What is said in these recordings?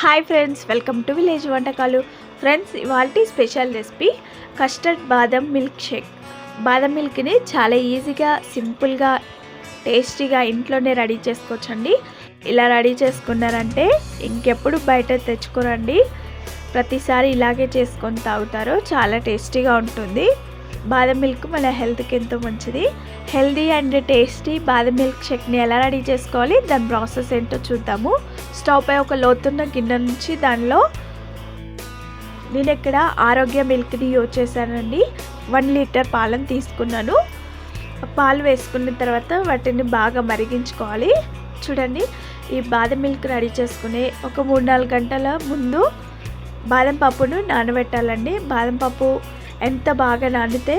Hi friends welcome to village వంటకాలు friends ఇవాళ special recipe custard badam milkshake బాదం మిల్క్ని చాలా ఈజీగా సింపుల్గా టేస్టీగా ఇంట్లోనే రెడీ చేసుకోవచ్చండి. ఇలా రెడీ చేసుకున్నారంటే ఇంకెప్పుడు బయట తెచ్చుకోరండి. ప్రతిసారి ఇలాగే చేసుకొని తాగుతారు చాలా టేస్టీగా ఉంటుంది. బాదం మిల్క్ మన హెల్త్కి ఎంతో మంచిది. Healthy and tasty badam milk షేక్ని ఎలా రెడీ చేసుకోవాలి దాని ప్రాసెస్ ఏంటో చూద్దాము. స్టవ్ పై ఒక లోతున్న గిన్నె నుంచి దానిలో నేను ఇక్కడ ఆరోగ్య మిల్క్ని యూజ్ చేశానండి. వన్ లీటర్ పాలను తీసుకున్నాను. పాలు వేసుకున్న తర్వాత వాటిని బాగా మరిగించుకోవాలి. చూడండి ఈ బాదం మిల్క్ రెడీ చేసుకుని ఒక మూడు నాలుగు గంటల ముందు బాదం పప్పును నానబెట్టాలండి. బాదం పప్పు ఎంత బాగా నానితే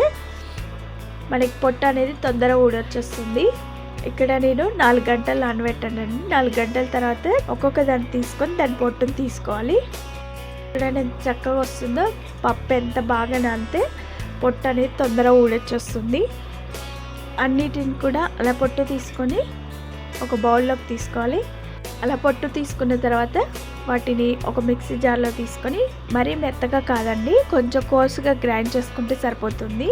మనకి పొట్టు అనేది తొందరగా ఊడొచ్చేస్తుంది. ఇక్కడ నేను నాలుగు గంటలు నానబెట్టానండి. నాలుగు గంటల తర్వాత ఒక్కొక్క దాన్ని తీసుకొని దాని పొట్టును తీసుకోవాలి. ఇక్కడ ఎంత చక్కగా వస్తుందో పప్పు ఎంత బాగా నానితే పొట్టు అనేది తొందరగా ఊడొచ్చేస్తుంది. అన్నిటిని కూడా అలా పొట్టు తీసుకొని ఒక బౌల్లోకి తీసుకోవాలి. అలా పొట్టు తీసుకున్న తర్వాత వాటిని ఒక మిక్సీ జార్లో తీసుకొని మరీ మెత్తగా కాదండి కొంచెం కోసుగా గ్రైండ్ చేసుకుంటే సరిపోతుంది.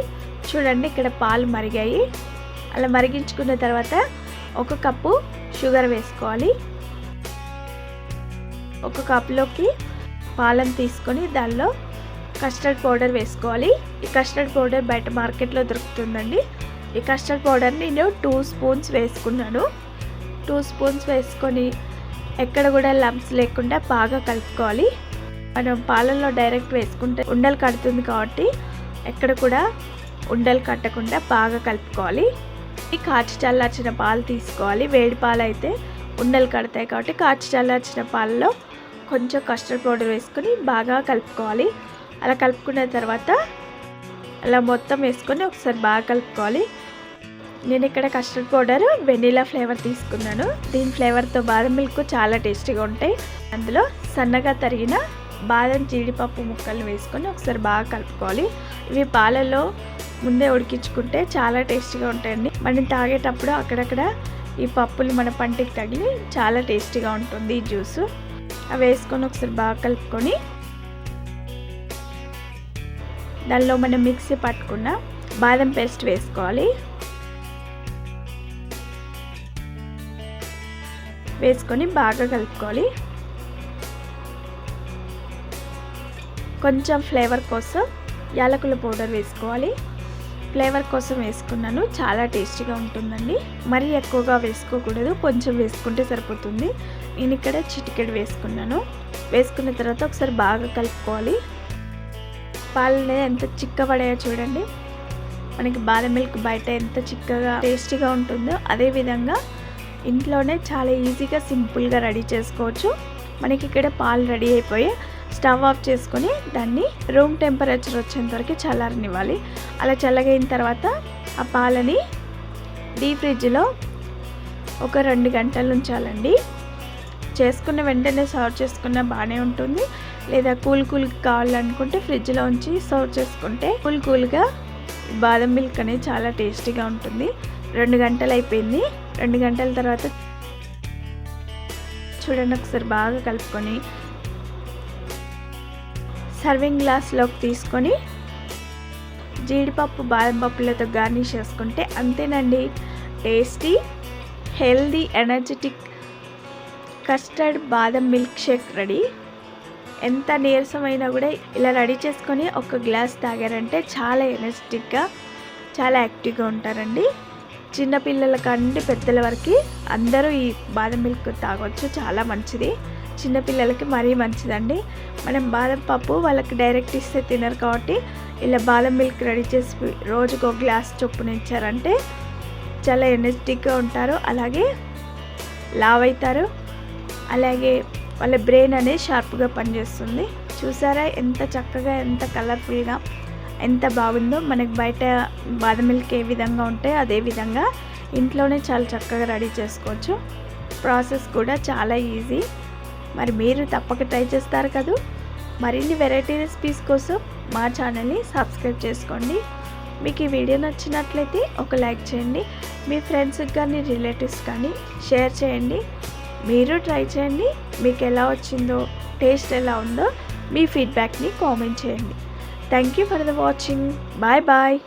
చూడండి ఇక్కడ పాలు మరిగాయి. అలా మరిగించుకున్న తర్వాత ఒక కప్పు షుగర్ వేసుకోవాలి. ఒక కప్లోకి పాలం తీసుకొని దానిలో కస్టర్డ్ పౌడర్ వేసుకోవాలి. ఈ కస్టర్డ్ పౌడర్ బయట మార్కెట్లో దొరుకుతుందండి. ఈ కస్టర్డ్ పౌడర్ నేను టూ స్పూన్స్ వేసుకున్నాను. టూ స్పూన్స్ వేసుకొని ఎక్కడ కూడా లంప్స్ లేకుండా బాగా కలుపుకోవాలి. మనం పాలల్లో డైరెక్ట్ వేసుకుంటే ఉండలు కడుతుంది కాబట్టి ఎక్కడ కూడా ఉండలు కట్టకుండా బాగా కలుపుకోవాలి. ఈ కాచి చల్లార్చిన పాలు తీసుకోవాలి. వేడి పాలు అయితే ఉండలు కడతాయి కాబట్టి కాచి చల్లార్చిన పాలలో కొంచెం కస్టర్డ్ పౌడర్ వేసుకొని బాగా కలుపుకోవాలి. అలా కలుపుకున్న తర్వాత అలా మొత్తం వేసుకొని ఒకసారి బాగా కలుపుకోవాలి. నేను ఇక్కడ కస్టర్డ్ పౌడర్ వెనీలా ఫ్లేవర్ తీసుకున్నాను. దీని ఫ్లేవర్తో బాదం మిల్క్ చాలా టేస్టీగా ఉంటాయి. అందులో సన్నగా తరిగిన బాదం జీడిపప్పు ముక్కలు వేసుకొని ఒకసారి బాగా కలుపుకోవాలి. ఇవి పాలలో ముందే ఉడికించుకుంటే చాలా టేస్టీగా ఉంటాయండి. మనం తాగేటప్పుడు అక్కడక్కడ ఈ పప్పులు మన పంటికి తగిలి చాలా టేస్టీగా ఉంటుంది ఈ జ్యూస్. అవి వేసుకొని ఒకసారి బాగా కలుపుకొని దానిలో మనం మిక్సీ పట్టుకున్న బాదం పేస్ట్ వేసుకోవాలి. వేసుకొని బాగా కలుపుకోవాలి. కొంచెం ఫ్లేవర్ కోసం యాలకుల పౌడర్ వేసుకోవాలి. ఫ్లేవర్ కోసం వేసుకున్నాను చాలా టేస్టీగా ఉంటుందండి. మరీ ఎక్కువగా వేసుకోకూడదు కొంచెం వేసుకుంటే సరిపోతుంది. నేను ఇక్కడ చిటికెడు వేసుకున్నాను. వేసుకున్న తర్వాత ఒకసారి బాగా కలుపుకోవాలి. పాలనే ఎంత చిక్కబడాయో చూడండి. మనకి బాదం మిల్క్ బయట ఎంత చిక్కగా టేస్టీగా ఉంటుందో అదేవిధంగా ఇంట్లోనే చాలా ఈజీగా సింపుల్గా రెడీ చేసుకోవచ్చు. మనకి ఇక్కడ పాలు రెడీ అయిపోయి స్టవ్ ఆఫ్ చేసుకొని దాన్ని రూమ్ టెంపరేచర్ వచ్చేంత వరకు చల్లారనివ్వాలి. అలా చల్లగైన తర్వాత ఆ పాలని డీప్ ఫ్రిడ్జ్లో ఒక రెండు గంటలు ఉంచాలండి. చేసుకున్న వెంటనే సర్వ్ చేసుకున్న బాగానే ఉంటుంది. లేదా కూల్ కూల్ కావాలనుకుంటే ఫ్రిడ్జ్లో ఉంచి సర్వ్ చేసుకుంటే కూల్ కూల్గా బాదం మిల్క్ అనేది చాలా టేస్టీగా ఉంటుంది. రెండు గంటలు అయిపోయింది. రెండు గంటల తర్వాత చూడండి ఒకసారి బాగా కలుపుకొని సర్వింగ్ గ్లాస్లోకి తీసుకొని జీడిపప్పు బాదం పప్పులతో గార్నిష్ చేసుకుంటే అంతేనండి. Tasty healthy energetic custard badam milkshake ready ఎంత నీరసమైనా కూడా ఇలా రెడీ చేసుకొని ఒక గ్లాస్ తాగారంటే చాలా ఎనర్జెటిక్గా చాలా యాక్టివ్గా ఉంటారండి. చిన్నపిల్లల కంటే పెద్దల వరకు అందరూ ఈ బాదం మిల్క్ తాగొచ్చు చాలా మంచిది. చిన్నపిల్లలకి మరీ మంచిదండి. మనం బాదం పప్పు వాళ్ళకి డైరెక్ట్ ఇస్తే తినరు కాబట్టి ఇలా బాదం మిల్క్ రెడీ చేసి రోజుకు ఒక గ్లాస్ చొప్పున ఇచ్చారంటే చాలా ఎనర్జెటిక్గా ఉంటారు. అలాగే లావ్ అవుతారు అలాగే వాళ్ళ బ్రెయిన్ అనేది షార్ప్గా పనిచేస్తుంది. చూసారా ఎంత చక్కగా ఎంత కలర్ఫుల్గా ఎంత బాగుందో మనకి బయట బాదం మిల్క్ ఏ విధంగా ఉంటే అదే విధంగా ఇంట్లోనే చాలా చక్కగా రెడీ చేసుకోవచ్చు. ప్రాసెస్ కూడా చాలా ఈజీ. మరి మీరు తప్పక ట్రై చేస్తారు కదా? మరిన్ని వెరైటీ రెసిపీస్ కోసం మా ఛానల్ని సబ్స్క్రైబ్ చేసుకోండి. మీకు ఈ వీడియో నచ్చినట్లయితే ఒక లైక్ చేయండి. మీ ఫ్రెండ్స్కి కానీ రిలేటివ్స్ కానీ షేర్ చేయండి. మీరు ట్రై చేయండి. మీకు ఎలా వచ్చిందో టేస్ట్ ఎలా ఉందో మీ ఫీడ్బ్యాక్ని కామెంట్ చేయండి. Thank you for the watching. Bye bye.